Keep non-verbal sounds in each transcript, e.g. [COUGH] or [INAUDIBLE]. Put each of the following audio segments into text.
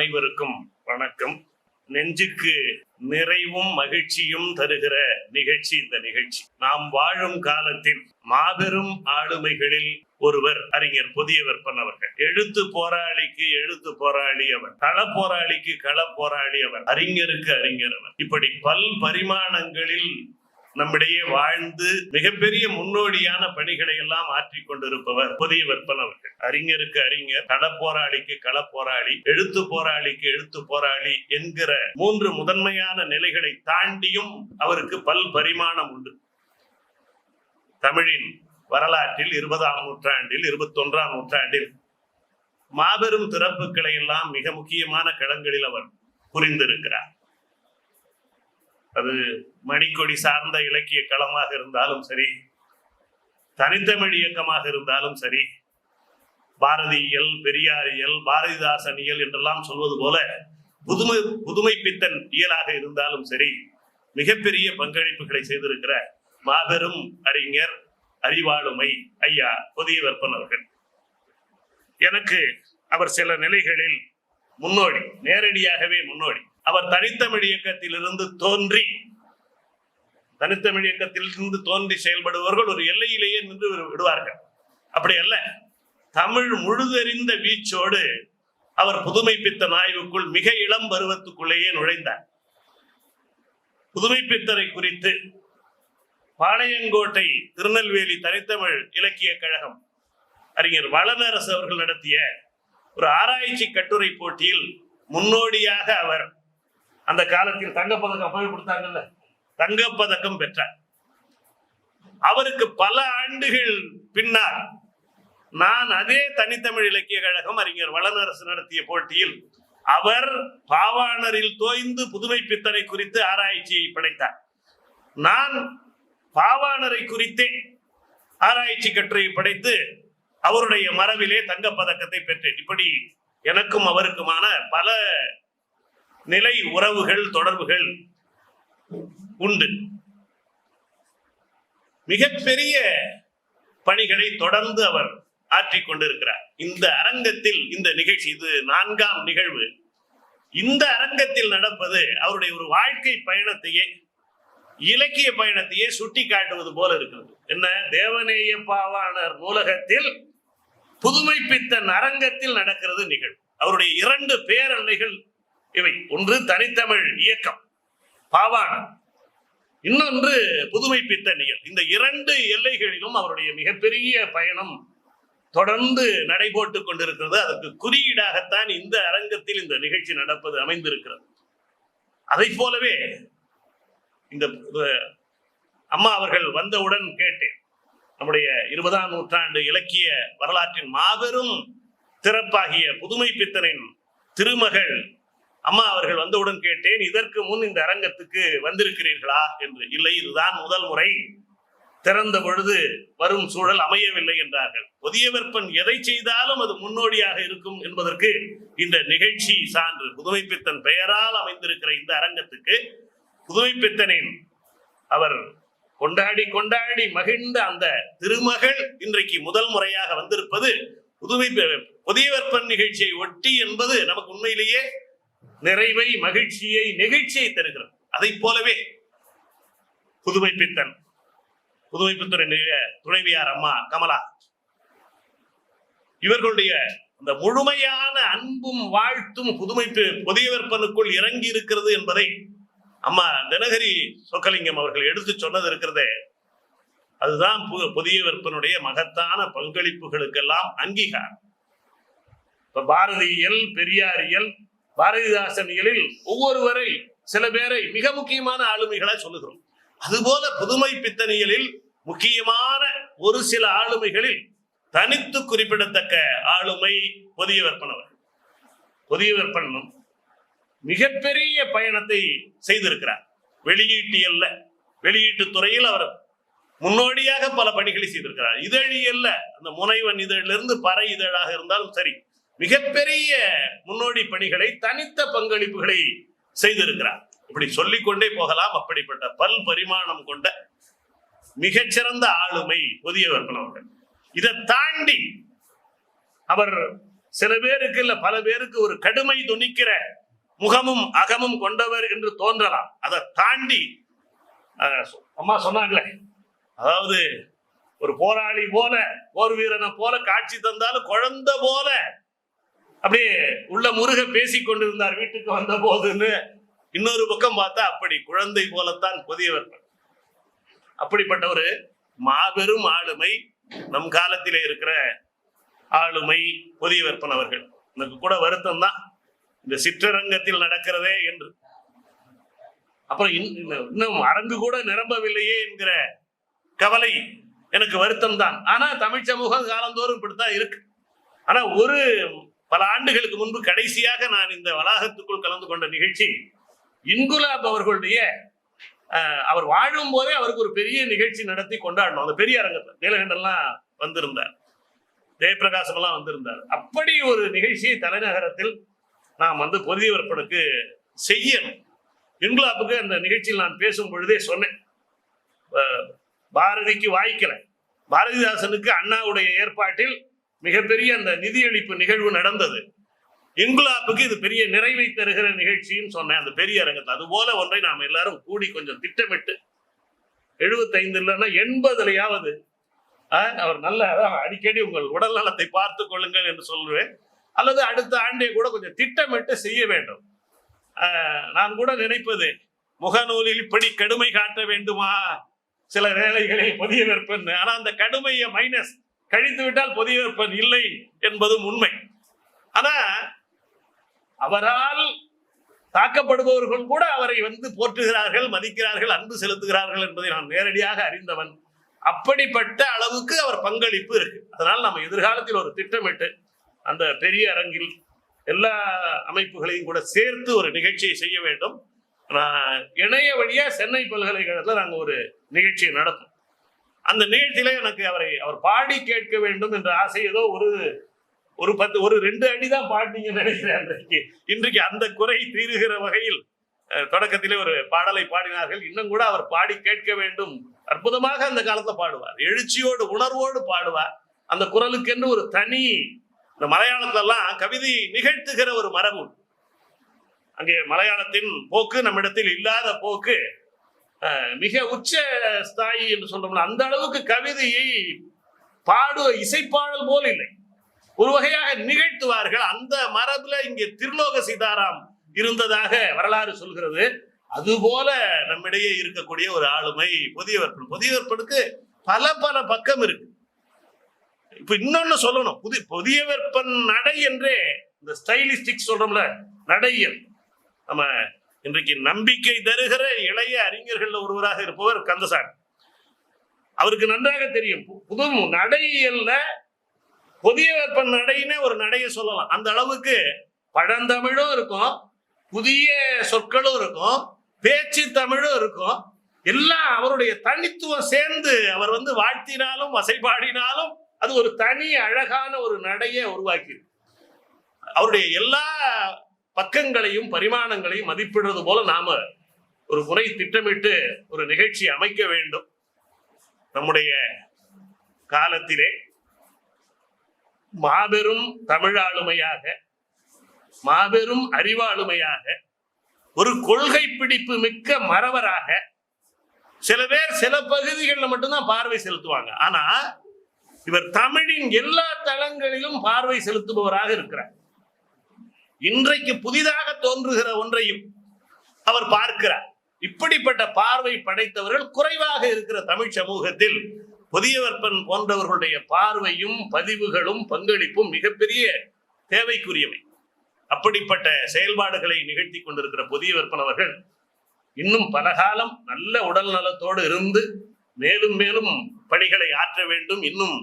அனைவருக்கும் வணக்கம். நெஞ்சுக்கு நிறைவும் மகிழ்ச்சியும் தருகிற நிகழ்ச்சி இந்த நிகழ்ச்சி. நாம் வாழும் காலத்தில் மாபெரும் ஆளுமைகளில் ஒருவர் அறிஞர் புதிய விற்பன் அவர்கள் எழுத்து போராளிக்கு எழுத்து போராளி அவர் கள போராளிக்கு கள போராளி அவர் அறிஞருக்கு அறிஞர் அவர் இப்படி பல் பரிமாணங்களில் நம்மிடையே வாழ்ந்து மிகப்பெரிய முன்னோடியான பணிகளை எல்லாம் ஆற்றிக் கொண்டிருப்பவர் புதிய வெப்பன் அவர்கள். அறிஞருக்கு அறிஞர் கள போராளிக்கு கள போராளி எழுத்து போராளிக்கு எழுத்து போராளி என்கிற மூன்று முதன்மையான நிலைகளை தாண்டியும் அவருக்கு பல் பரிமாணம் உண்டு. தமிழின் வரலாற்றில் இருபதாம் நூற்றாண்டில் இருபத்தொன்றாம் நூற்றாண்டில் மாபெரும் திறப்புகளை எல்லாம் மிக முக்கியமான களங்களில் அவர் புரிந்திருக்கிறார். அது மணிக்கொடி சார்ந்த இலக்கிய களமாக இருந்தாலும் சரி தனித்தமிழ் இயக்கமாக இருந்தாலும் சரி பாரதியியல் பெரியாரியல் பாரதிதாசனியல் என்றெல்லாம் சொல்வது போல புதுமை புதுமை பித்தன் இயலாக இருந்தாலும் சரி மிகப்பெரிய பங்களிப்புகளை செய்திருக்கிற மாபெரும் அறிஞர் அறிவாளுமை ஐயா புதிய வெப்பன் அவர்கள். எனக்கு அவர் சில நிலைகளில் முன்னோடி நேரடியாகவே முன்னோடி அவர் தனித்தமிழ் இயக்கத்திலிருந்து தோன்றி தனித்தமிழ் இயக்கத்திலிருந்து தோன்றி செயல்படுபவர்கள் ஒரு எல்லையிலேயே நின்று விடுவார்கள். அப்படி அல்ல. தமிழ் முழுதறிந்த வீச்சோடு அவர் புதுமை பித்தன் ஆய்வுக்குள் மிக இளம் பருவத்துக்குள்ளேயே நுழைந்தார். புதுமை பித்தரை குறித்து பாளையங்கோட்டை திருநெல்வேலி தனித்தமிழ் இலக்கிய கழகம் அறிஞர் வளனரசு அவர்கள் நடத்திய ஒரு ஆராய்ச்சி கட்டுரை போட்டியில் முன்னோடியாக அவர் அந்த காலத்தில் தங்கப்பதக்கம் அப்பவே கொடுத்தாங்கல்ல. தங்கப்பதக்கம் பெற்றார். அவருக்கு பல ஆண்டுகள் பின்னால் நான் அதே தனித்தமிழ் இலக்கிய கழகம் அறிஞர் வளனரசு நடத்திய போட்டியில் அவர் பாவாணரில் தோய்ந்து புதுமை பித்தனை குறித்து ஆராய்ச்சியை படைத்தார். நான் பாவாணரை குறித்தே ஆராய்ச்சி கட்டுரையை படைத்து அவருடைய மரபிலே தங்கப்பதக்கத்தை பெற்றேன். இப்படி எனக்கும் அவருக்குமான பல நிலை உறவுகள் தொடர்புகள் உண்டு. மிகப்பெரிய பணிகளை தொடர்ந்து அவர் ஆற்றிக் கொண்டிருக்கிறார். இந்த அரங்கத்தில் இந்த நிகழ்ச்சி இது நான்காம் நிகழ்வு. இந்த அரங்கத்தில் நடப்பது அவருடைய ஒரு வாழ்க்கை பயணத்தையே இலக்கிய பயணத்தையே சுட்டி காட்டுவது போல இருக்கிறது. என்ன? தேவநேய பாவாணர் நூலகத்தில் புதுமை பித்தன் அரங்கத்தில் நடக்கிறது நிகழ்வு. அவருடைய இரண்டு பேரன்னைகள் இவை ஒன்று தனித்தமிழ் இயக்கம் பாவாணர் இன்னொன்று புதுமை பித்தனியல். இந்த இரண்டு எல்லைகளிலும் அவருடைய மிகப்பெரிய பயணம் தொடர்ந்து நடைபோட்டுக் கொண்டிருக்கிறது. அதற்கு குறியீடாகத்தான் இந்த அரங்கத்தில் இந்த நிகழ்ச்சி நடப்பது அமைந்திருக்கிறது. அதை போலவே இந்த அம்மா அவர்கள் வந்தவுடன் கேட்டேன். நம்முடைய இருபதாம் நூற்றாண்டு இலக்கிய வரலாற்றின் மாபெரும் திறப்பாகிய புதுமை பித்தனின் திருமகள் அம்மா அவர்கள் வந்தவுடன் கேட்டேன் இதற்கு முன் இந்த அரங்கத்துக்கு வந்திருக்கிறீர்களா? என்று. இல்லை இதுதான் முதல் முறை. திறந்த பொழுது வரும் சூழல் அமையவில்லை என்றார்கள். புதிய வெப்பன் எதை செய்தாலும் அது முன்னோடியாக இருக்கும் என்பதற்கு இந்த நிகழ்ச்சி சான்று புதுமை பித்தன் பெயரால் அமைந்திருக்கிற இந்த அரங்கத்துக்கு புதுமை பித்தனின் அவர் கொண்டாடி கொண்டாடி மகிழ்ந்த அந்த திருமகள் இன்றைக்கு முதல் முறையாக வந்திருப்பது புதுமை புதிய வெப்பன் நிகழ்ச்சியை ஒட்டி என்பது நமக்கு உண்மையிலேயே நிறைவை மகிழ்ச்சியை நெகிழ்ச்சியை தருகிறது. அதை போலவே புதுமை பித்தன் புதுமை பித்தனுடைய துணைவியார் அம்மா கமலா. இவர்களுடைய அந்த முழுமையான அன்பும் வாழ்த்தும் புதுமை பி- புதிய இறங்கி இருக்கிறது என்பதை அம்மா தினகரி சொக்கலிங்கம் அவர்கள் எடுத்து சொன்னது இருக்கிறதே. அதுதான் பு- புதிய வெப்பனுடைய மகத்தான பங்களிப்புகளுக்கெல்லாம் அங்கீகாரம். இப்ப பாரதியியல் பெரியாரியல் பாரதிதாசனியலில் ஒவ்வொருவரை சில பேரை மிக முக்கியமான ஆளுமைகளா சொல்லுகிறோம். அதுபோல புதுமை பித்தனியலில் முக்கியமான ஒரு சில ஆளுமைகளில் தனித்து குறிப்பிடத்தக்க ஆளுமை புதிய விற்பனவர் புதிய விற்பனும் மிகப்பெரிய பயணத்தை செய்திருக்கிறார். வெளியீட்டியல்ல வெளியீட்டு துறையில் அவர் முன்னோடியாக பல பணிகளை செய்திருக்கிறார். இதழியல்ல அந்த முனைவன் இதழிலிருந்து பறை இதழாக இருந்தாலும் சரி மிகப்பெரிய முன்னோடி பணிகளை தனித்த பங்களிப்புகளை செய்திருக்கிறார். இப்படி சொல்லிக்கொண்டே போகலாம். அப்படிப்பட்ட பல் பரிமாணம் கொண்ட மிகச்சிறந்த ஆளுமை புதியவர்கள் அவர்கள். இதை தாண்டி அவர் சில பேருக்கு இல்ல பல பேருக்கு ஒரு கடுமை துணிக்கிற முகமும் அகமும் கொண்டவர் என்று தோன்றலாம். அதை தாண்டி அம்மா சொன்னாங்களே அதாவது ஒரு போராளி போல போர் வீரனை போல காட்சி தந்தாலும் குழந்தை போல அப்படியே உள்ள முருக பேசிக் கொண்டிருந்தார். வீட்டுக்கு வந்த போதுன்னு இன்னொரு பக்கம் பார்த்தா அப்படி குழந்தை போலத்தான் புதியவர். அப்படிப்பட்ட ஒரு மாபெரும் ஆளுமை நம் காலத்திலே இருக்கிற ஆளுமை புதியவர்ப்பன் அவர்கள் எனக்கு கூட வருத்தம் தான். இந்த சிற்றரங்கத்தில் நடக்கிறதே என்று. அப்புறம் இன்- இன்னும் இன்னும் அரங்கு கூட நிரம்பவில்லையே என்கிற கவலை எனக்கு வருத்தம் தான். ஆனா தமிழ் சமூகம் காலந்தோறும் இப்படித்தான் இருக்கு. ஆனா ஒரு பல ஆண்டுகளுக்கு முன்பு கடைசியாக நான் இந்த வளாகத்துக்குள் கலந்து கொண்ட நிகழ்ச்சி இன்குலாப் அவர்களுடைய அவர் வாழும் போதே அவருக்கு ஒரு பெரிய நிகழ்ச்சி நடத்தி கொண்டாடணும். அந்த பெரிய அரங்கத்தில் நீலகண்டன்லாம் வந்திருந்தார். ஜெயபிரகாசம் எல்லாம் வந்திருந்தார். அப்படி ஒரு நிகழ்ச்சியை தலைநகரத்தில் நாம் வந்து பொதியவர்ப்பனுக்கு செய்யணும். இன்குலாப்புக்கு அந்த நிகழ்ச்சியில் நான் பேசும் பொழுதே சொன்னேன். பாரதிக்கு வாய்க்கல. பாரதிதாசனுக்கு அண்ணாவுடைய ஏற்பாட்டில் மிகப்பெரிய அந்த நிதியளிப்பு நிகழ்வு நடந்தது. இன்குலாப்புக்கு இது பெரிய நிறைவை தருகிற நிகழ்ச்சின்னு சொன்னேன். அந்த பெரிய அரங்கத்தை. அது போல ஒன்றை நாம் எல்லாரும் கூடி கொஞ்சம் திட்டமிட்டு எழுபத்தைந்து இல்லைன்னா எண்பதுலையாவது அவர் நல்ல அடிக்கடி உங்கள் உடல் நலத்தை பார்த்து கொள்ளுங்கள் என்று சொல்லுவேன் அல்லது அடுத்த ஆண்டே கூட கொஞ்சம் திட்டமிட்டு செய்ய வேண்டும். நான் கூட நினைப்பது முகநூலில் இப்படி கடுமை காட்ட வேண்டுமா? சில வேலைகளை பதிய வெப்பன் ஆனா அந்த கடுமையை மைனஸ் கழித்து விட்டால் புதிய இல்லை என்பதும் உண்மை. ஆனா அவரால் தாக்கப்படுபவர்கள் கூட அவரை வந்து போற்றுகிறார்கள் மதிக்கிறார்கள் அன்பு செலுத்துகிறார்கள் என்பதை நான் நேரடியாக அறிந்தவன். அப்படிப்பட்ட அளவுக்கு அவர் பங்களிப்பு இருக்கு. அதனால் நம்ம எதிர்காலத்தில் ஒரு திட்டமிட்டு அந்த பெரிய அரங்கில் எல்லா அமைப்புகளையும் கூட சேர்த்து ஒரு நிகழ்ச்சியை செய்ய வேண்டும். நான் இணைய வழியா சென்னை பல்கலைக்கழகத்தில் நாங்கள் ஒரு நிகழ்ச்சியை நடத்தும் அந்த நிகழ்ச்சியில எனக்கு அவரை அவர் பாடி கேட்க வேண்டும் என்ற ஆசை ஏதோ ஒரு ஒரு பத்து ஒரு ரெண்டு அடி தான் பாடினீங்கன்னு நினைக்கிறேன் அன்றைக்கு. இன்றைக்கு அந்த குறை தீருகிற வகையில் தொடக்கத்திலே ஒரு பாடலை பாடினார்கள். இன்னும் கூட அவர் பாடி கேட்க வேண்டும். அற்புதமாக அந்த காலத்தை பாடுவார். எழுச்சியோடு உணர்வோடு பாடுவார். அந்த குரலுக்கென்று ஒரு தனி இந்த மலையாளத்திலெல்லாம் கவிதை நிகழ்த்துகிற ஒரு மரபு. அங்கே மலையாளத்தின் போக்கு நம்மிடத்தில் இல்லாத போக்கு. மிக உச்ச ஸ்தாயி என்று சொல்றோம்ல அந்த அளவுக்கு கவிதையை பாடு இசைப்பாடல் போல் இல்லை. ஒரு வகையாக நிகழ்த்துவார்கள். அந்த மரபுல இங்கே திருலோக சீதாராம் இருந்ததாக வரலாறு சொல்கிறது. அதுபோல நம்மிடையே இருக்கக்கூடிய ஒரு ஆளுமை புதியவர்பன் புதியவர்பனுக்கு பல பல பக்கம் இருக்கு. இப்ப இன்னொன்னு சொல்லணும். புதி புதியவர்பன் நடை என்றே இந்த ஸ்டைலிஸ்டிக் சொல்றோம்ல நடையல். நம்ம இன்றைக்கு நம்பிக்கை தருகிற இளைய அறிஞர்கள் ஒருவராக இருப்பவர் கந்தசாமி. அவருக்கு நன்றாக தெரியும். புது நடையல்ல புதிய வெப்ப நடையினே ஒரு நடையை சொல்லலாம். அந்த அளவுக்கு பழந்தமிழும் இருக்கும். புதிய சொற்களும் இருக்கும். பேச்சு தமிழும் இருக்கும். எல்லாம் அவருடைய தனித்துவம் சேர்ந்து அவர் வந்து வாழ்த்தினாலும் வசைபாடினாலும் அது ஒரு தனி அழகான ஒரு நடையை உருவாக்கி அவருடைய எல்லா பக்கங்களையும் பரிமாணங்களையும் மதிப்பிடுறது போல நாம ஒரு முறை திட்டமிட்டு ஒரு நிகழ்ச்சி அமைக்க வேண்டும். நம்முடைய காலத்திலே மாபெரும் தமிழாளுமையாக மாபெரும் அறிவாளுமையாக ஒரு கொள்கை பிடிப்பு மிக்க மறவராக சில பேர் சில பகுதிகளில் மட்டும்தான் பார்வை செலுத்துவாங்க. ஆனா இவர் தமிழின் எல்லா தளங்களிலும் பார்வை செலுத்துபவராக இருக்கிறார். இன்றைக்கு புதிதாக தோன்றுகிற ஒன்றையும் அவர் பார்க்கிறார். இப்படிப்பட்ட பார்வை படைத்தவர்கள் குறைவாக இருக்கிற தமிழ் சமூகத்தில் புதியவர்பன் போன்றவர்களுடைய பார்வையும் பதிவுகளும் பங்களிப்பும் மிகப்பெரிய தேவைக்குரியவை. அப்படிப்பட்ட செயல்பாடுகளை நிகழ்த்தி கொண்டிருக்கிற புதியவர்பன் அவர்கள் இன்னும் பல காலம் நல்ல உடல் நலத்தோடு இருந்து மேலும் மேலும் பணிகளை ஆற்ற வேண்டும் இன்னும்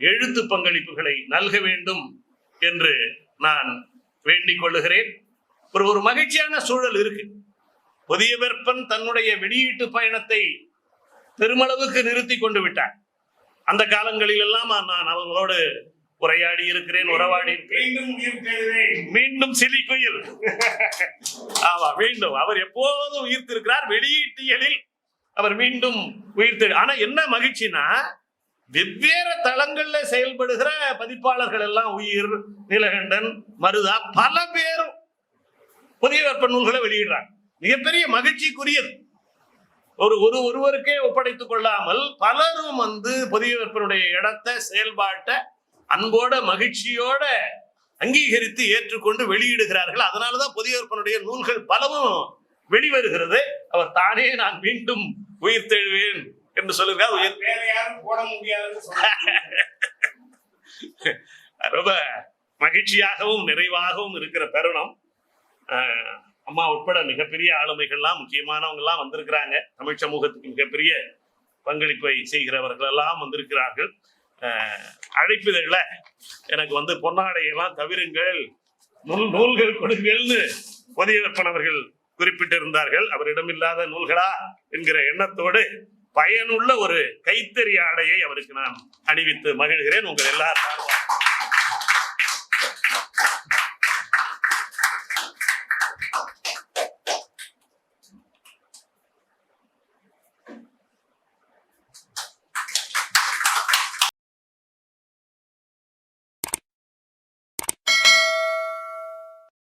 எழுத்து பங்களிப்புகளை நல்க வேண்டும் என்று நான் வேண்டிக் கொள்ளுகிறேன். ஒரு ஒரு மகிழ்ச்சியான சூழல் இருக்கு. புதிய வெப்பன் தன்னுடைய வெளியீட்டு பயணத்தை பெருமளவுக்கு நிறுத்தி கொண்டு விட்டார். அந்த காலங்களில் எல்லாம் நான் அவர்களோடு உரையாடி இருக்கிறேன் உறவாடி இருக்கிறேன். மீண்டும் மீண்டும் சிலிக்குயில். [LAUGHS] ஆமா மீண்டும். அவர் எப்போதும் உயிர்த்திருக்கிறார். வெளியீட்டியலில் அவர் மீண்டும் உயிர்த்து ஆனா என்ன மகிழ்ச்சினா வெவ்வேறு தளங்கள்ல செயல்படுகிற பதிப்பாளர்கள் எல்லாம் உயிர் நீலகண்டன் மருதா பல பேரும் புதிய வெப்ப நூல்களை வெளியிடுறாங்க. மிகப்பெரிய மகிழ்ச்சிக்குரியது. ஒரு ஒரு ஒருவருக்கே ஒப்படைத்துக் கொள்ளாமல் பலரும் வந்து புதிய வெப்பனுடைய இடத்தை செயல்பாட்டை அன்போட மகிழ்ச்சியோட அங்கீகரித்து ஏற்றுக்கொண்டு வெளியிடுகிறார்கள். அதனாலதான் புதிய வெப்பனுடைய நூல்கள் பலவும் வெளிவருகிறது. அவர் தானே நான் மீண்டும் உயிர் தெழுவேன் என்று சொன்னாங்க [LAUGHS] ரொம்ப மகிழ்ச்சியாகவும் நிறைவாகவும் இருக்கிற தருணம். அம்மா உட்பட மிகப்பெரிய ஆளுமைகள்லாம் முக்கியமானவங்க எல்லாம் வந்திருக்கிறாங்க. தமிழ் சமூகத்துக்கு மிகப்பெரிய பங்களிப்பை செய்கிறவர்கள் எல்லாம் வந்திருக்கிறார்கள் அழைப்பிதழ்ல எனக்கு வந்து பொன்னாடையெல்லாம் தவிருங்கள் நூல் நூல்கள் கொடுங்கள்னு புதிய விற்பனவர்கள் குறிப்பிட்டிருந்தார்கள். அவரிடம் இல்லாத நூல்களா என்கிற எண்ணத்தோடு பயனுள்ள ஒரு கைத்தறி ஆடையை அவருக்கு நான் அணிவித்து மகிழ்கிறேன். உங்கள் எல்லார் சார்பாக